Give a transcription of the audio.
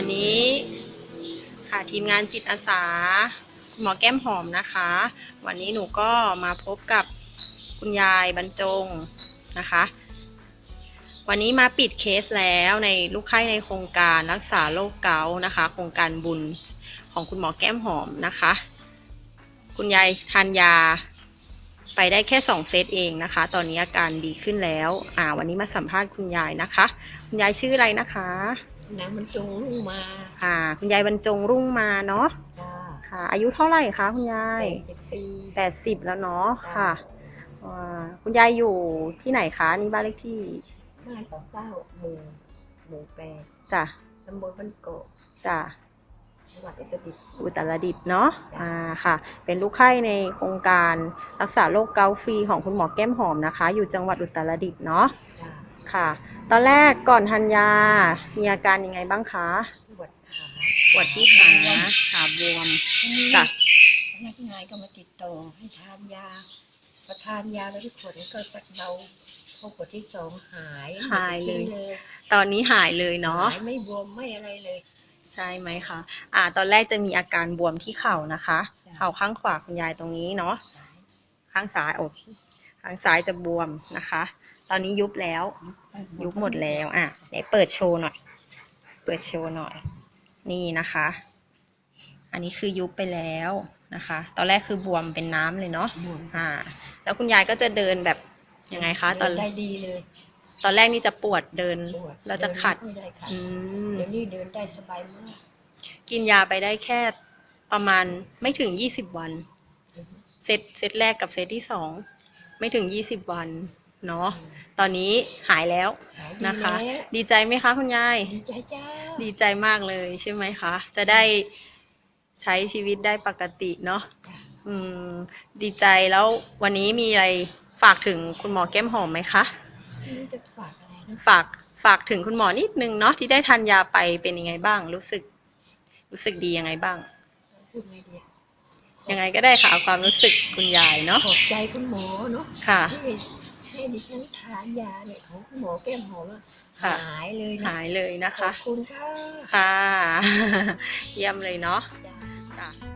วันนี้ ค่ะทีมงานจิตอาสาหมอแก้มหอมนะคะ วันนี้หนูก็มาพบกับคุณยายบรรจงนะคะ วันนี้มาปิดเคสแล้วในลูกไข้ในโครงการรักษาโรคเกาต์นะคะ โครงการบุญของคุณหมอแก้มหอมนะคะ คุณยายทานยาไปได้แค่สองเซตเองนะคะ ตอนนี้อาการดีขึ้นแล้ว อ่า วันนี้มาสัมภาษณ์คุณยายนะคะ คุณยายชื่ออะไรนะคะ น้ำมันจงรุ่งมาค่ะ คุณยายบรรจงรุ่งมาเนาะจ้าค่ะ อายุเท่าไหร่คะคุณยายเจ็ดปีแปดสิบแล้วเนาะค่ะอ่าคุณยายอยู่ที่ไหนคะนี่บ้านเลขที่บ้านต่อเศร้าหมู่หมู่แปดจ้ะตำบลบ้านโกะจ้ะจังหวัดอุตรดิตถ์อุตรดิตถ์เนาะอ่าค่ะ เป็นลูกไข้ในโครงการรักษาโรคเกาต์ฟรีของคุณหมอแก้มหอมนะคะ อยู่จังหวัดอุตรดิตถ์เนาะจ้า ค่ะ ตอนแรกก่อนทานยา มีอาการยังไงบ้างคะปวดขาปวดที่ขาขาบวมทีนี้จ้ะพนักงานก็มาติดต่อให้ทานยาพอทานยาแล้วที่ผลก็สักเบาพอปวดที่สองหายหายเลยเลย ตอนนี้หายเลยเนาะหายไม่บวมไม่อะไรเลย ใช่ไหมคะอ่า ตอนแรกจะมีอาการบวมที่เข่านะคะจ้ะเข่าข้างขวาคุณยายตรงนี้เนาะสายข้างซ้ายโอเคข้างซ้ายจะบวมนะคะ ตอนนี้ยุบแล้ว ยุบหมดแล้วอะไหนเปิดโชว์หน่อย เปิดโชว์หน่อย นี่นะคะ อันนี้คือยุบไปแล้วนะคะ ตอนแรกคือบวมเป็นน้ำเลยเนาะบวมอ่า แล้วคุณยายก็จะเดินแบบยังไงคะตอนเดิได้ดีเลย ตอนแรกนี่จะปวดเดินปวดแล้วจะขัดเนไม่ได้ขัดอืมเดี๋ยวนี้เดินได้สบายมากกินยาไปได้แค่ประมาณไม่ถึงยี่สิบวัน เซตเซตแรกกับเซตที่สอง ไม่ถึงยี่สิบวันเนาะตอนนี้หายแล้วหายดีนะคะแล้วดีใจไหมคะคุณยาย ดีใจจ้า ดีใจมากเลยใช่ไหมคะ จะได้ใช้ชีวิตได้ปกติเนาะจ้ะอืม ดีใจแล้ววันนี้มีอะไรฝากถึงคุณหมอแก้มหอมไหมคะไม่รู้จะฝากอะไรนะฝากฝากถึงคุณหมอนิดนึงเนาะที่ได้ทานยาไปเป็นยังไงบ้าง รู้สึก รู้สึกดียังไงบ้างพูดไงดีอะ ยังไงก็ได้ค่ะเอาความรู้สึกคุณยายเนาะขอบใจคุณหมอเนาะค่ะที่ให้ดิฉันทานยาเนี่ยของคุณหมอแก้มหอมอะค่ะหายเลยนะหายเลยนะขอคะ บคุณค่ะค่ะ เยี่ยมเลยเนาะจ้าจ้ะ